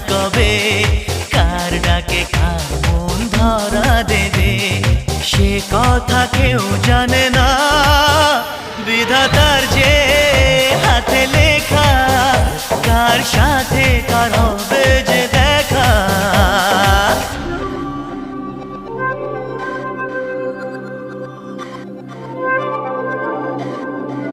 কবে? কার ডাকে কার মন ধরা দেবে? সে কথা কেউ জানে না। বিধাতার যে হাতে লেখা, কার সাথে কার হবে